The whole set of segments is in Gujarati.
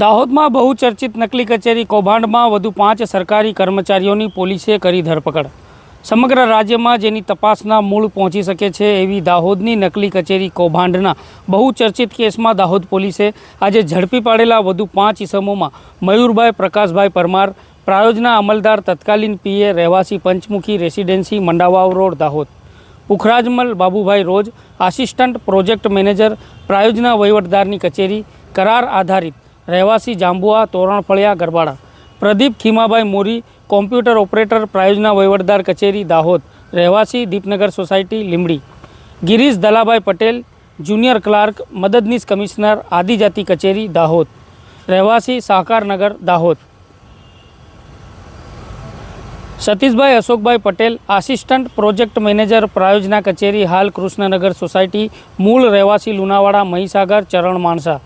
દાહોદમાં બહુચર્ચિત નકલી કચેરી કૌભાંડમાં વધુ પાંચ સરકારી કર્મચારીઓની પોલીસે કરી ધરપકડ. સમગ્ર રાજ્યમાં જેની તપાસના મૂળ પહોંચી શકે છે એવી દાહોદની નકલી કચેરી કૌભાંડના બહુચર્ચિત કેસમાં દાહોદ પોલીસે આજે ઝડપી પાડેલા વધુ પાંચ ઇસમોમાં મયુરભાઈ, પ્રકાશભાઈ પરમાર, પ્રાયોજના અમલદાર તત્કાલીન પીએ રહેવાસી Panchmukhi, residency, Mandavav road, Dahod. Pukhrajmal, Babubhai Roj, assistant project manager, પ્રાયોજના વહીવટદારની કચેરી, કરાર આધારિત. રહેવાસી જાંબુઆ, તોરણફળિયા, ગરબાડા. પ્રદીપ ખીમાભાઈ મોરી, કોમ્પ્યુટર ઓપરેટર, પ્રાયોજના વહીવટદાર કચેરી, દાહોદ. રહેવાસી, Deepnagar society Limdi Girish Dalabhai Patel, junior clerk, મદદનીશ કમિશનર, આદિજાતિ કચેરી, દાહોદ. રહેવાસી Sahakarnagar Dahod. Satishbhai Ashokbhai Patel, assistant project manager, પ્રાયોજના કચેરી, હાલ કૃષ્ણનગર સોસાયટી, મૂળ રહેવાસી લુણાવાડા, મહીસાગર, ચરણ માણસા.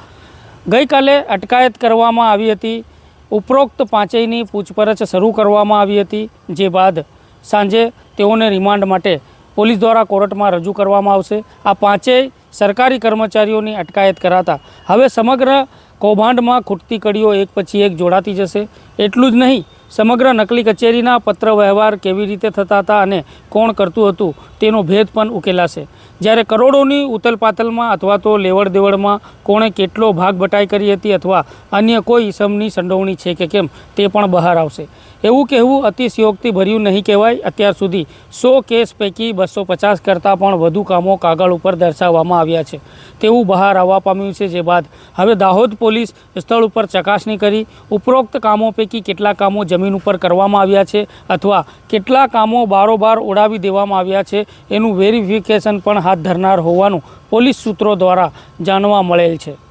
ગઈકાલે અટકાયત કરવામાં આવી હતી. ઉપરોક્ત પાંચેયની પૂછપરછ શરૂ કરવામાં આવી હતી. જે બાદ સાંજે તેઓને રિમાન્ડ માટે પોલીસ દ્વારા કોર્ટમાં રજૂ કરવામાં આવશે. આ પાંચેય સરકારી કર્મચારીઓની અટકાયત કરાતા. હવે સમગ્ર કૌભાંડમાં ખૂટતી કડીઓ એક પછી એક જોડાતી જશે. એટલું જ નહીં, સમગ્ર નકલી કચેરીના પત્ર વ્યવહાર કેવી રીતે થતા હતા અને કોણ કરતું હતું તેનો ભેદ પણ ઉકેલાશે. જ્યારે કરોડોની ઉથલપાથલમાં અથવા તો લેવડ દેવડમાં કોણે કેટલો ભાગ બટાઈ કરી હતી અથવા અન્ય કોઈ ઇસમની સંડોવણી છે કે કેમ, તે પણ બહાર આવશે. એવું કહેવું અતિશયોક્તિ ભર્યું નહીં કહેવાય. અત્યાર સુધી સો કેસ પૈકી બસો પચાસ કરતાં પણ વધુ કામો કાગળ ઉપર દર્શાવવામાં આવ્યા છે. તેવું બહાર આવવા પામ્યું છે જે બાદ હવે દાહોદ પોલીસ સ્થળ ઉપર ચકાસણી કરી ઉપરોક્ત કામો પૈકી કેટલા કામો જમીન ઉપર કરવામાં આવ્યા છે અથવા કેટલા કામો બારોબાર ઉડાવી દેવામાં આવ્યા છે એનું વેરિફિકેશન પણ હાથ ધરનાર હોવાનું પોલીસ સૂત્રો દ્વારા જાણવા મળેલ છે.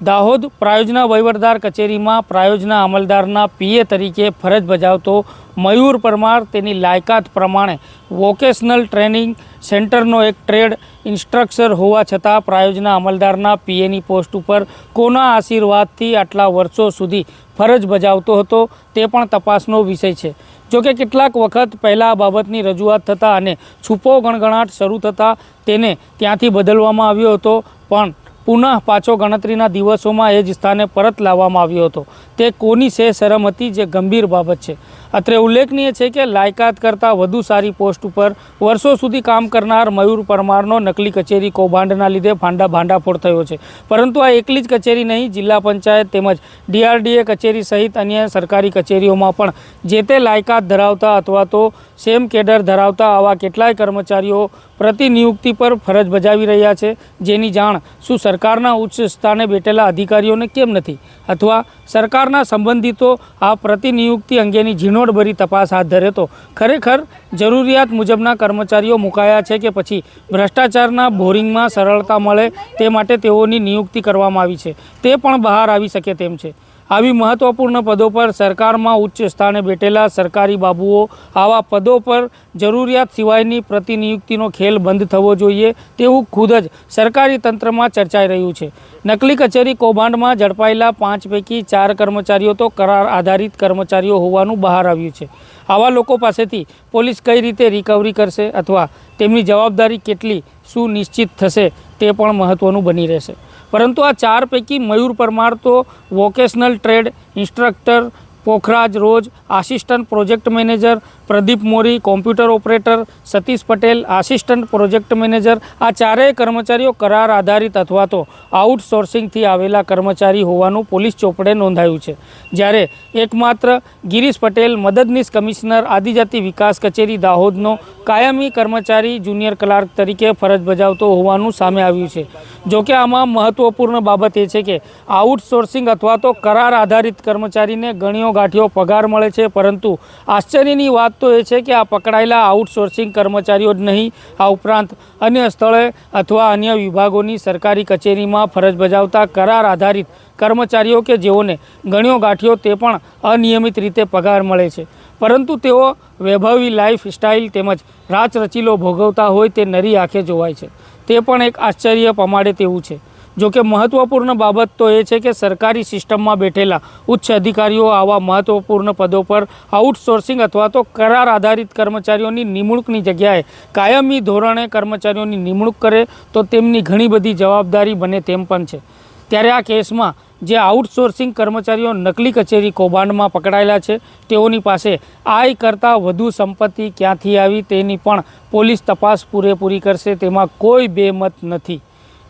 દાહોદ પ્રાયોજના વહીવટદાર કચેરીમાં પ્રાયોજના અમલદારના પીએ તરીકે ફરજ બજાવતો મયુર પરમાર તેની લાયકાત પ્રમાણે વોકેશનલ ટ્રેનિંગ સેન્ટરનો એક ટ્રેડ ઇન્સ્ટ્રક્ટર હોવા છતાં પ્રાયોજના અમલદારના પીએની પોસ્ટ ઉપર કોના આશીર્વાદથી આટલા વર્ષો સુધી ફરજ બજાવતો હતો તે પણ તપાસનો વિષય છે. જોકે કેટલાક વખત પહેલાં આ બાબતની રજૂઆત થતાં અને છૂપો ગણગણાટ શરૂ થતાં તેને ત્યાંથી બદલવામાં આવ્યો હતો, પણ પુનઃ પાછો ગણતરીના દિવસોમાં એ જ સ્થાને પરત લાવવામાં આવ્યો હતો. તે કોની સે શરમ હતી જે ગંભીર બાબત છે? અત્રે ઉલ્લેખનીય છે કે લાયકાત કરતાં વધુ સારી પોસ્ટ ઉપર વર્ષો સુધી કામ કરનાર મયુર પરમારનો નકલી કચેરી કૌભાંડના લીધે ભાંડા ભાંડાફોડ થયો છે. પરંતુ આ એકલી જ કચેરી નહીં, જિલ્લા પંચાયત તેમજ ડીઆરડીએ કચેરી સહિત અન્ય સરકારી કચેરીઓમાં પણ જે તે લાયકાત ધરાવતા અથવા તો સેમ કેડર ધરાવતા આવા કેટલાય કર્મચારીઓ પ્રતિનિયુક્તિ પર ફરજ બજાવી રહ્યા છે. જેની જાણ શું સરકારના ઉચ્ચ સ્થાને બેઠેલા અધિકારીઓને કેમ નથી? અથવા સરકારના સંબંધિતો આ પ્રતિનિયુક્તિ અંગેની ઝીણવટભરી તપાસ હાથ ધરે તો ખરેખર, જરૂરિયાત મુજબના કર્મચારીઓ મુકાયા છે કે પછી ભ્રષ્ટાચારના બોરિંગમાં સરળતા મળે તે માટે તેઓની નિયુક્તિ કરવામાં આવી છે. તે પણ બહાર આવી શકે તેમ છે. આવી મહત્વપૂર્ણ પદો પર સરકારમાં ઉચ્ચ સ્થાને બેઠેલા સરકારી બાબુઓ આવા પદો પર જરૂરિયાત સિવાયની પ્રતિનિયુક્તિનો ખેલ બંધ થવો જોઈએ તેવું ખુદ જ સરકારી તંત્રમાં ચર્ચાઈ રહ્યું છે. નકલી કચેરી કૌભાંડમાં ઝડપાયેલા પાંચ પૈકી ચાર કર્મચારીઓ તો કરાર આધારિત કર્મચારીઓ હોવાનું બહાર આવ્યું છે. આવા લોકો પાસેથી પોલીસ કઈ રીતે રિકવરી કરશે અથવા તેમની જવાબદારી કેટલી સુનિશ્ચિત થશે તે પણ મહત્ત્વનું બની રહેશે. પરંતુ આ ચાર પૈકી મયુર પરમાર તો vocational trade instructor Pokhraj Roj assistant project manager Pradeep Mori, computer operator Satish Patel, assistant project manager આ ચારેય કર્મચારીઓ કરાર આધારિત અથવા તો આઉટસોર્સિંગથી આવેલા કર્મચારી હોવાનું પોલીસ ચોપડે નોંધાયું છે. જ્યારે એકમાત્ર ગિરીશ પટેલ, મદદનીશ કમિશનર, આદિજાતિ વિકાસ કચેરી દાહોદનો કાયમી કર્મચારી જુનિયર ક્લાર્ક તરીકે ફરજ બજાવતો હોવાનું સામે આવ્યું છે. જોકે આમાં મહત્ત્વપૂર્ણ બાબત એ છે કે આઉટસોર્સિંગ અથવા તો કરાર આધારિત કર્મચારીને ગણીઓ ગાંઠિયો પગાર મળે છે. પરંતુ આશ્ચર્યની વાત તો એ છે કે આ પકડાયેલા આઉટસોર્સિંગ કર્મચારીઓ જ નહીં, આ ઉપરાંત અન્ય સ્થળે અથવા અન્ય વિભાગોની સરકારી કચેરીમાં ફરજ બજાવતા કરાર આધારિત કર્મચારીઓ કે જેઓને ગણ્યો ગાંઠિયો તે પણ અનિયમિત રીતે પગાર મળે છે. પરંતુ તેઓ વૈભવી લાઈફ સ્ટાઇલ તેમજ રાચરચીલો ભોગવતા હોય તે નરી આંખે જોવાય છે. તે પણ એક આશ્ચર્ય પમાડે તેવું છે. જોકે મહત્ત્વપૂર્ણ બાબત તો એ છે કે સરકારી સિસ્ટમમાં બેઠેલા ઉચ્ચ અધિકારીઓ આવા મહત્ત્વપૂર્ણ પદો પર આઉટસોર્સિંગ અથવા તો કરાર આધારિત કર્મચારીઓની નિમણૂકની જગ્યાએ કાયમી ધોરણે કર્મચારીઓની નિમણૂક કરે તો તેમની ઘણી બધી જવાબદારી બને તેમ પણ છે. ત્યારે આ કેસમાં જે આઉટસોર્સિંગ કર્મચારીઓ નકલી કચેરી કૌભાંડમાં પકડાયેલા છે, તેઓની પાસે આય કરતાં વધુ સંપત્તિ ક્યાંથી આવી તેની પણ પોલીસ તપાસ પૂરેપૂરી કરશે, તેમાં કોઈ બેમત નથી.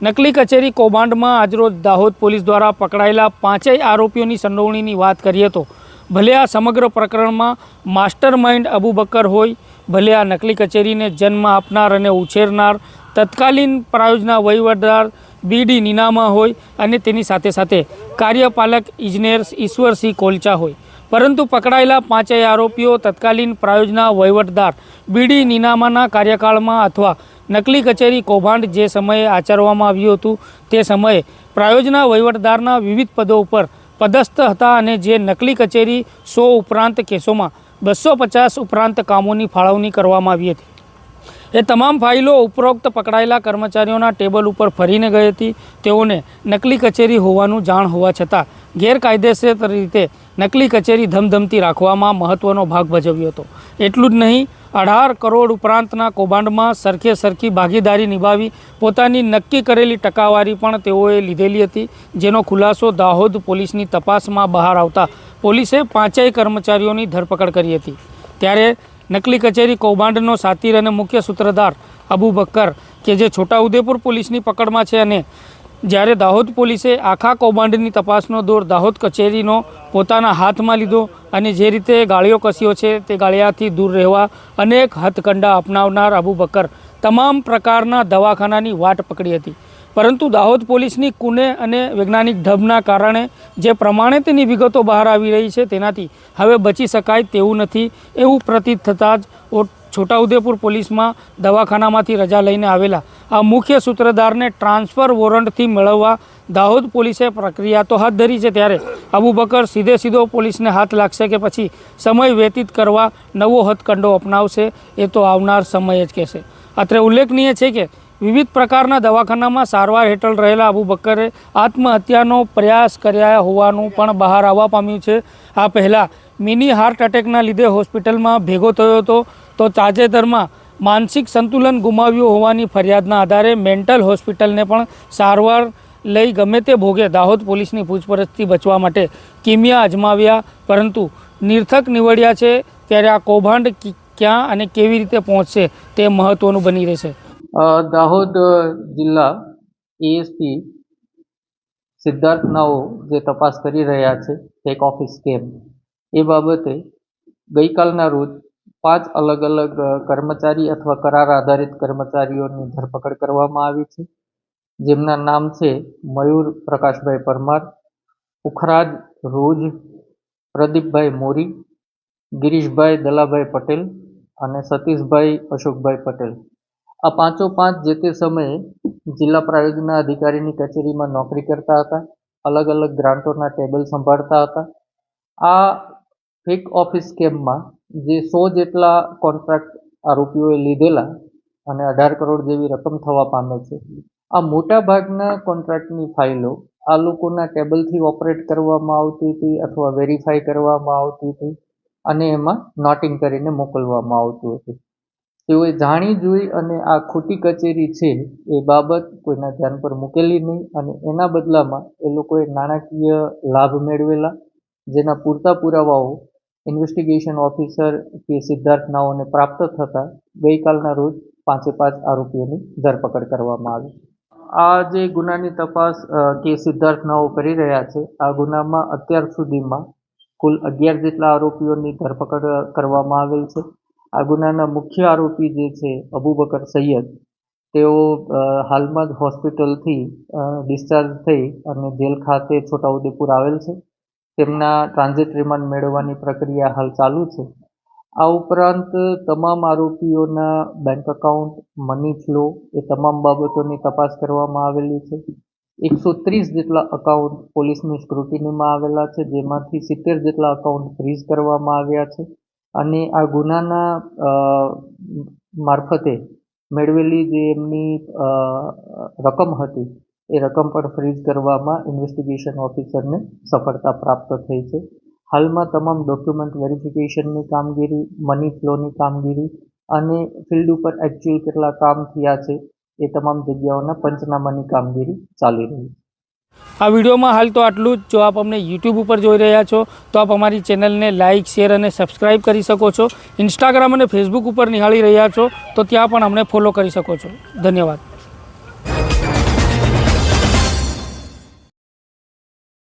નકલી કચેરી કૌભાંડમાં આજરોજ દાહોદ પોલીસ દ્વારા પકડાયેલા પાંચેય આરોપીઓની સંડોવણીની વાત કરીએ તો, ભલે આ સમગ્ર પ્રકરણમાં માસ્ટર માઇન્ડ અબુ બકર હોય, ભલે આ નકલી કચેરીને જન્મ આપનાર અને ઉછેરનાર, તત્કાલીન પ્રાયોજના વહીવટદાર બીડી નીનામા હોય અને તેની સાથે સાથે કાર્યપાલક ઇજનેર ઈશ્વરસિંહ કોલચા હોય. પરંતુ પકડાયેલા પાંચેય આરોપીઓ તત્કાલીન પ્રાયોજના વહીવટદાર બીડી નીનામાના કાર્યકાળમાં અથવા નકલી કચેરી કૌભાંડ જે સમયે આચરવામાં આવ્યું હતું તે સમયે પ્રાયોજના વહીવટદારના વિવિધ પદો ઉપર પદસ્થ હતા અને જે નકલી કચેરી સો ઉપરાંત કેસોમાં બસો પચાસ ઉપરાંત કામોની ફાળવણી કરવામાં આવી હતી. એ તમામ ફાઇલો ઉપરોક્ત પકડાયેલા કર્મચારીઓના ટેબલ ઉપર ફરીને ગઈ હતી. તેઓને નકલી કચેરી હોવાનું જાણ હોવા છતાં ગેરકાયદેસર રીતે નકલી કચેરી ધમધમતી રાખવામાં મહત્ત્વનો ભાગ ભજવ્યો હતો. એટલું જ નહીં, અઢાર કરોડ ઉપરાંતના કૌભાંડમાં સરખે સરખી ભાગીદારી નિભાવી પોતાની નક્કી કરેલી ટકાવારી પણ તેઓએ લીધેલી હતી, જેનો ખુલાસો દાહોદ પોલીસની તપાસમાં બહાર આવતા પોલીસે પાંચેય કર્મચારીઓની ધરપકડ કરી હતી. ત્યારે નકલી કચેરી કૌભાંડનો સાતીર અને મુખ્ય સૂત્રધાર અબુ બક્કર કે જે છોટાઉદેપુર પોલીસની પકડમાં છે અને જ્યારે દાહોદ પોલીસે આખા કૌભાંડની તપાસનો દોર દાહોદ કચેરીનો પોતાના હાથમાં લીધો અને જે રીતે ગાળીઓ કસ્યો છે તે ગાળિયાથી દૂર રહેવા અનેક હથકંડા અપનાવનાર અબુ બક્કર તમામ પ્રકારના દવાખાનાની વાટ પકડી હતી. પરંતુ દાહોદ પોલીસની કુને અને વૈજ્ઞાનિક ઢબના કારણે જે પ્રમાણે તેની વિગતો બહાર આવી રહી છે તેનાથી હવે બચી શકાય તેવું નથી. એવું પ્રતીત થતાં જ છોટાઉદેપુર પોલીસમાં દવાખાનામાંથી રજા લઈને આવેલા આ મુખ્ય સૂત્રધારને ટ્રાન્સફર વોરંટથી મેળવવા દાહોદ પોલીસે પ્રક્રિયા તો હાથ ધરી છે ત્યારે અબુ બકર સીધે સીધો પોલીસને હાથ લાગશે કે પછી સમય વ્યતીત કરવા નવો હથકંડો અપનાવશે એ તો આવનાર સમય જ કહેશે. અત્રે ઉલ્લેખનીય છે કે વિવિધ પ્રકારના દવાખાનામાં સારવાર હેઠળ રહેલા અબુ બકરે આત્મહત્યાનો પ્રયાસ કર્યા હોવાનું પણ બહાર આવવા પામ્યું છે. આ પહેલાં મિની હાર્ટ એટેકના લીધે હોસ્પિટલમાં ભેગો થયો હતો, તો તાજેતરમાં માનસિક સંતુલન ગુમાવ્યું હોવાની ફરિયાદના આધારે મેન્ટલ હોસ્પિટલને પણ સારવાર લઈ ગમે તે ભોગે દાહોદ પોલીસની પૂછપરછથી બચવા માટે કિમિયા અજમાવ્યા, પરંતુ નિર્થક નીવડ્યા છે ત્યારે આ કૌભાંડ ક્યાં અને કેવી રીતે પહોંચશે તે મહત્ત્વનું બની રહેશે. દાહોદ જિલ્લા એએસપી સિદ્ધાર્થ નાઓ જે તપાસ કરી રહ્યા છે ટેક ઓફિસ કેમ એ બાબતે ગઈકાલના રોજ પાંચ અલગ અલગ કર્મચારી અથવા કરાર આધારિત કર્મચારીઓની ધરપકડ કરવામાં આવી છે. જેમના નામ છે મયુર પ્રકાશભાઈ પરમાર પુખરાજ રોજ, પ્રદીપભાઈ મોરી, ગિરીશભાઈ દલાભાઈ પટેલ અને સતીશભાઈ અશોકભાઈ પટેલ. આ પાંચો પાંચ જે તે સમયે જિલ્લા પ્રાયોજના અધિકારીની કચેરીમાં નોકરી કરતા હતા. અલગ અલગ ગ્રાન્ટોના ટેબલ સંભાળતા હતા. આ ફેક ઓફિસ સ્કેમમાં જે સો જેટલા કોન્ટ્રાક્ટ આરોપીઓએ લીધેલા અને અઢાર કરોડ જેવી રકમ થવા પામે છે. આ મોટા ભાગના કોન્ટ્રાક્ટની ફાઇલો આ લોકોના ટેબલથી ઓપરેટ કરવામાં આવતી હતી અથવા વેરીફાઈ કરવામાં આવતી હતી અને એમાં નોટિંગ કરીને મોકલવામાં આવતું હતું. તેઓએ જાણી જોઈ અને આ ખોટી કચેરી છે એ બાબત કોઈના ધ્યાન પર મૂકેલી નહીં અને એના બદલામાં એ લોકોએ નાણાકીય લાભ મેળવેલા, જેના પૂરતા પુરાવાઓ ઇન્વેસ્ટિગેશન ઓફિસર કે સિદ્ધાર્થ નાઓને પ્રાપ્ત થતાં ગઈકાલના રોજ પાંચે પાંચ આરોપીઓની ધરપકડ કરવામાં આવી. આ જે ગુનાની તપાસ કે સિદ્ધાર્થ નાઓ કરી રહ્યા છે, આ ગુનામાં અત્યાર સુધીમાં કુલ અગિયાર જેટલા આરોપીઓની ધરપકડ કરવામાં આવેલ છે. આ ગુનાના મુખ્ય આરોપી જે છે અબુબકર સૈયદ, તેઓ હાલમાં જ હોસ્પિટલથી ડિસ્ચાર્જ થઈ અને જેલ ખાતે છોટાઉદેપુર આવેલ છે. તેમના ટ્રાન્ઝિટ રિમાન્ડ મેળવવાની પ્રક્રિયા હાલ ચાલુ છે. આ ઉપરાંત તમામ આરોપીઓના બેંક અકાઉન્ટ મની ફ્લો એ તમામ બાબતોની તપાસ કરવામાં આવેલી છે. એકસો ત્રીસ જેટલા અકાઉન્ટ પોલીસની સ્ક્રુટિનીમાં આવેલા છે, જેમાંથી સિત્તેર જેટલા અકાઉન્ટ ફ્રીઝ કરવામાં આવ્યા છે. અને આ ગુનાના મારફતે મેળવેલી જે એમની રકમ હતી, એ રકમ પણ ફ્રીઝ કરવામાં ઇન્વેસ્ટિગેશન ઓફિસરને સફળતા પ્રાપ્ત થઈ છે. હાલમાં તમામ ડોક્યુમેન્ટ વેરિફિકેશનની કામગીરી મની ફ્લોની કામગીરી અને ફિલ્ડ ઉપર એકચ્યુઅલ કેટલા કામ થયા છે, એ તમામ જગ્યાઓના પંચનામાની કામગીરી ચાલી રહી છે. આ વિડીયોમાં હાલ તો આટલું જ. જો આપ અમને યુટ્યુબ ઉપર જોઈ રહ્યા છો, તો આપ અમારી ચેનલને લાઇક શેર અને સબસ્ક્રાઇબ કરી શકો છો. ઇન્સ્ટાગ્રામ અને ફેસબુક ઉપર નિહાળી રહ્યા છો, તો ત્યાં પણ અમને ફોલો કરી શકો છો. ધન્યવાદ.